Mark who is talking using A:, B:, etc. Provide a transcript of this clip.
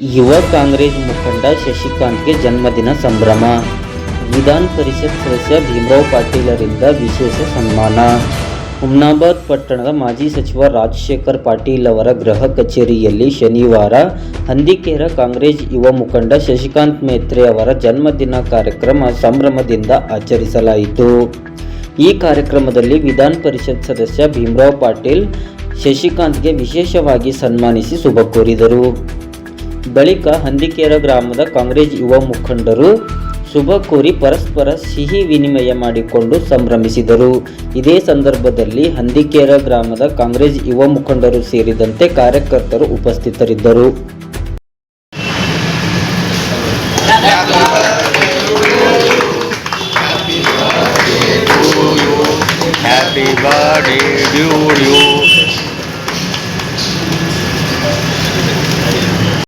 A: ಯುವ ಕಾಂಗ್ರೆಸ್ ಮುಖಂಡ ಶಶಿಕಾಂತ್ಗೆ ಜನ್ಮದಿನ ಸಂಭ್ರಮ. ವಿಧಾನ ಪರಿಷತ್ ಸದಸ್ಯ ಭೀಮರಾವ್ ಪಾಟೀಲರಿಂದ ವಿಶೇಷ ಸನ್ಮಾನ. ಹುಮ್ನಾಬಾದ್ ಪಟ್ಟಣದ ಮಾಜಿ ಸಚಿವ ರಾಜಶೇಖರ್ ಪಾಟೀಲ್ ಅವರ ಗೃಹ ಕಚೇರಿಯಲ್ಲಿ ಶನಿವಾರ ಹಂದಿಕೇರ ಕಾಂಗ್ರೆಸ್ ಯುವ ಮುಖಂಡ ಶಶಿಕಾಂತ್ ಮೇತ್ರೆ ಅವರ ಜನ್ಮದಿನ ಕಾರ್ಯಕ್ರಮ ಸಂಭ್ರಮದಿಂದ ಆಚರಿಸಲಾಯಿತು. ಈ ಕಾರ್ಯಕ್ರಮದಲ್ಲಿ ವಿಧಾನ ಪರಿಷತ್ ಸದಸ್ಯ ಭೀಮರಾವ್ ಪಾಟೀಲ್ ಶಶಿಕಾಂತ್ಗೆ ವಿಶೇಷವಾಗಿ ಸನ್ಮಾನಿಸಿ ಶುಭ ಕೋರಿದರು. ಬಳಿಕ ಹಂದಿಕೇರ ಗ್ರಾಮದ ಕಾಂಗ್ರೆಸ್ ಯುವ ಮುಖಂಡರು ಶುಭ ಕೋರಿ ಪರಸ್ಪರ ಸಿಹಿ ವಿನಿಮಯ ಮಾಡಿಕೊಂಡು ಸಂಭ್ರಮಿಸಿದರು. ಇದೇ ಸಂದರ್ಭದಲ್ಲಿ ಹಂದಿಕೇರ ಗ್ರಾಮದ ಕಾಂಗ್ರೆಸ್ ಯುವ ಮುಖಂಡರು ಸೇರಿದಂತೆ ಕಾರ್ಯಕರ್ತರು ಉಪಸ್ಥಿತರಿದ್ದರು.